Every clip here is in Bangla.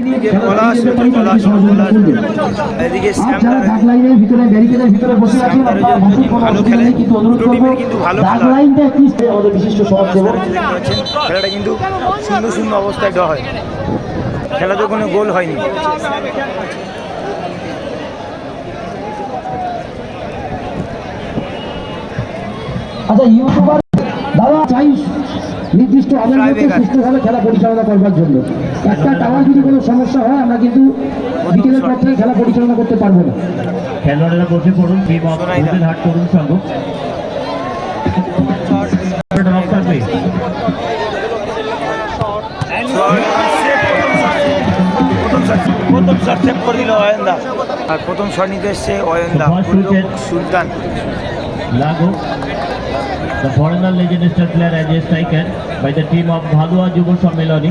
এদিকে পলাশ পলাশ পলাশ এদিকে শ্যামদার ভিতরে ব্যারিকেডের ভিতরে বসে আছেন শ্যামদার আপনারা বসুন, কোনো ভালো খেলে। কিন্তু অনুরোধ দুটো কিন্তু ভালো খেলা। লাইনটা একটি আমাদের বিশিষ্ট সমাজসেবক খেলাটা কিন্তু শূন্য শূন্য অবস্থায় ড্র হয় খেলাতে কোনো গোল হয়নি আচ্ছা ইউটিউবার দাদা চাই নির্দিষ্ট সুস্থভাবে খেলা পরিচালনা করবার জন্য একটা টাওয়ার যদি কোনো সমস্যা হয় আমরা কিন্তু বিকেলের পর থেকে খেলা পরিচালনা করতে পারব না। খেলোয়াড়েরা বসে পড়ুন টিম অফ শোনাই হাট তরুণ সংঘ। প্রথম শট প্রথম শট সেভ করে দিল অয়ন্দা। আর প্রথম শট নিতে এসছে অয়ন্দা. সুলতান। লাগো। The foreigner legend star player as a striker by the team of Bhalua যুব সম্মেলনী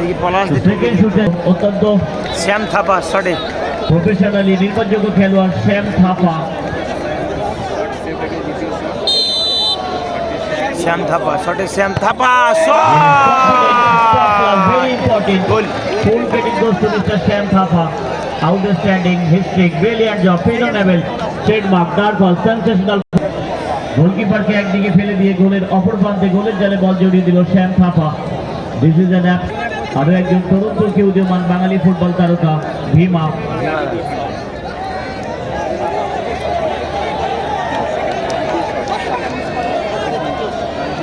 এদিকে পলাশ অত্যন্ত শ্যাম থাপা শটে প্রফেশনালি নির্ভরযোগ্য খেলোয়াড় শ্যাম থাপা। শ্যাম থাপা শটে শ্যাম থাপা. গোল Mr. Sam Thapa. Outstanding, historic, brilliant job, phenomenal, trademark, dark ball, গোলকিপারকে একদিকে ফেলে দিয়ে গোলের অপর প্রান্তে গোলের জালে বল জড়িয়ে দিল Shyam Thapa. This is an app আরও একজন তরুণ তুর্কি উদীয়মান বাঙালি ফুটবল তারকা ভীমা।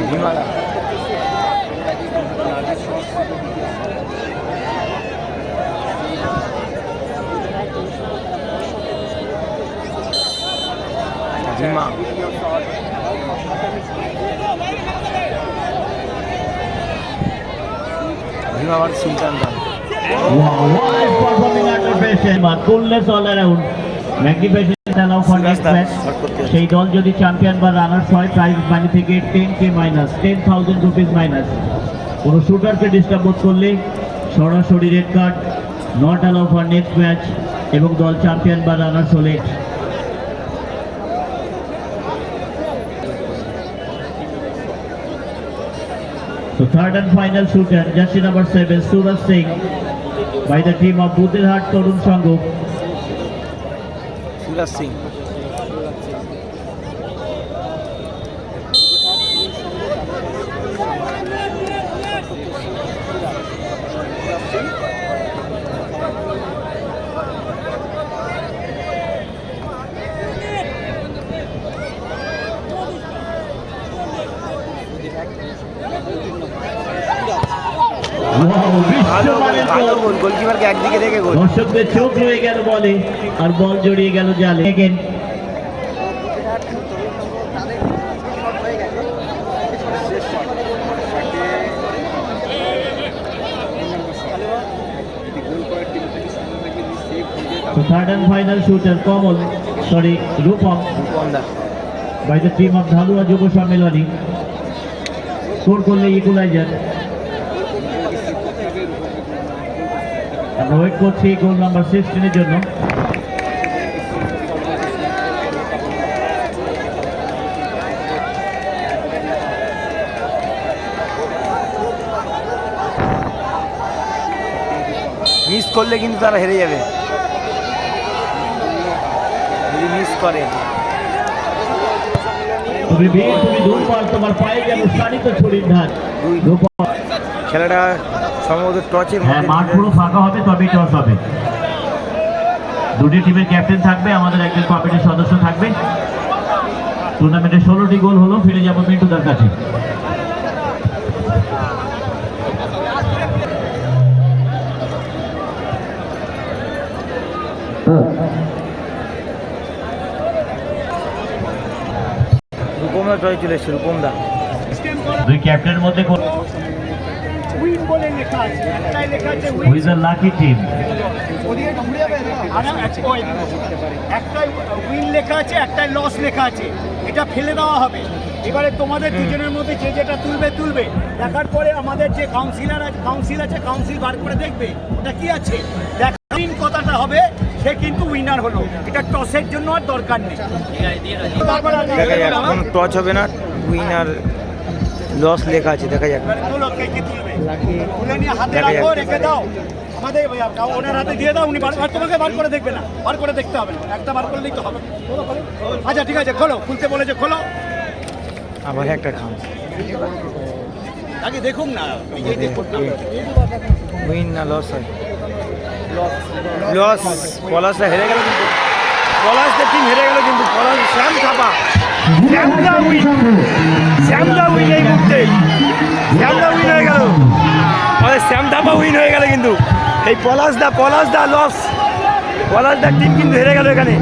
হিমালয় হিমাবার সুলতান দান Wow, what performing under pressure, but coolness all around. Magnificent allow for next match. সেই দল যদি চ্যাম্পিয়ন বা রানার্স হয় প্রাইজ মানি থেকে ten K minus ten thousand rupees minus কোনো শুটারকে ডিস্টার্ব বোধ করলে সরাসরি red card not allow for next match এবং দল চ্যাম্পিয়ন বা রানার্স হলে third and final shooter, jersey number seven, Suraj Singh, by the team of Budilhat Torun Sangu. Suraj Singh ভালো গোল গোলকিপারকে একদিকে দেখে গোল দর্শকদের চোখ রয়ে গেল বলে আর বল জড়িয়ে গেল জালে Again, So third and final shooter, Kamal, sorry, Rupam, রূপন্দা by the team of Dhalua Jubo Sammiloni score করলে ইকুলাইজার আমরা ওয়েট করছি গোল নাম্বার সিক্সটিনের জন্য। মিস করলে কিন্তু তারা হেরে যাবে। যদি মিস করে। তুমি বীর তুমি দুর্বল তোমার পায়ে যেন শাড়িত ছড়ির ধার। খেলাটা সম্ভবত টচের হ্যাঁ মাঠ পুরো ফাঁকা হবে তবেই টস হবে। দুটি টিমের ক্যাপ্টেন থাকবে আমাদের একজন কমিটির সদস্য থাকবে। টুর্নামেন্টে ষোলোটি গোল হলো ফিরে যাব মিন্টুদার কাছে। চলে এসছে রূপমদা দুই ক্যাপ্টেনের মধ্যে কোন- উইন বলে লেখা আছে একটাই লেখা আছে লাকি টিম একটাই উইন লেখা আছে একটাই লস লেখা আছে এটা ফেলে দেওয়া হবে। এবারে তোমাদের দুজনের মধ্যে যে যেটা তুলবে তুলবে। দেখার পরে আমাদের যে কাউন্সিলর আছে কাউন্সিল আছে কাউন্সিল বার করে দেখবে ওটা কি আছে? দেখ উইন কথাটা হবে সে কিন্তু উইনার হলো। এটা টসের জন্য আর দরকার নেই। তারপরে আর দেখা যাক কোনো টচ হবে না উইনার লস লেখা আছে দেখা যাক। দেখা যাক। রেখে দাও। আমাদের ওনার হাতে দিয়ে দাও উনি বার বার- তোমাকে বার করে দেখবে না। বার করে দেখতে হবে না। একটা বার করলেই তো হবে। আচ্ছা ঠিক আছে খোলো। খুলতে বলেছে খোলো। আবার একটা খাম। আগে দেখুন দেখুন। না। উইন না লস হয়। লস পলাশটা হেরে গেল কিন্তু। পলাশদের টিম হেরে গেল কিন্তু। পলাশ শ্যাম থাপা। শ্যামদা উইন শ্যামদা উইন এই মুহূর্তে। শ্যামদা উইন হয়ে গেল। ফলে শ্যাম থাপা উইন হয়ে গেল কিন্তু। এই পলাশদা পলাশদা লস পলাশদার টিম কিন্তু হেরে গেল এখানে।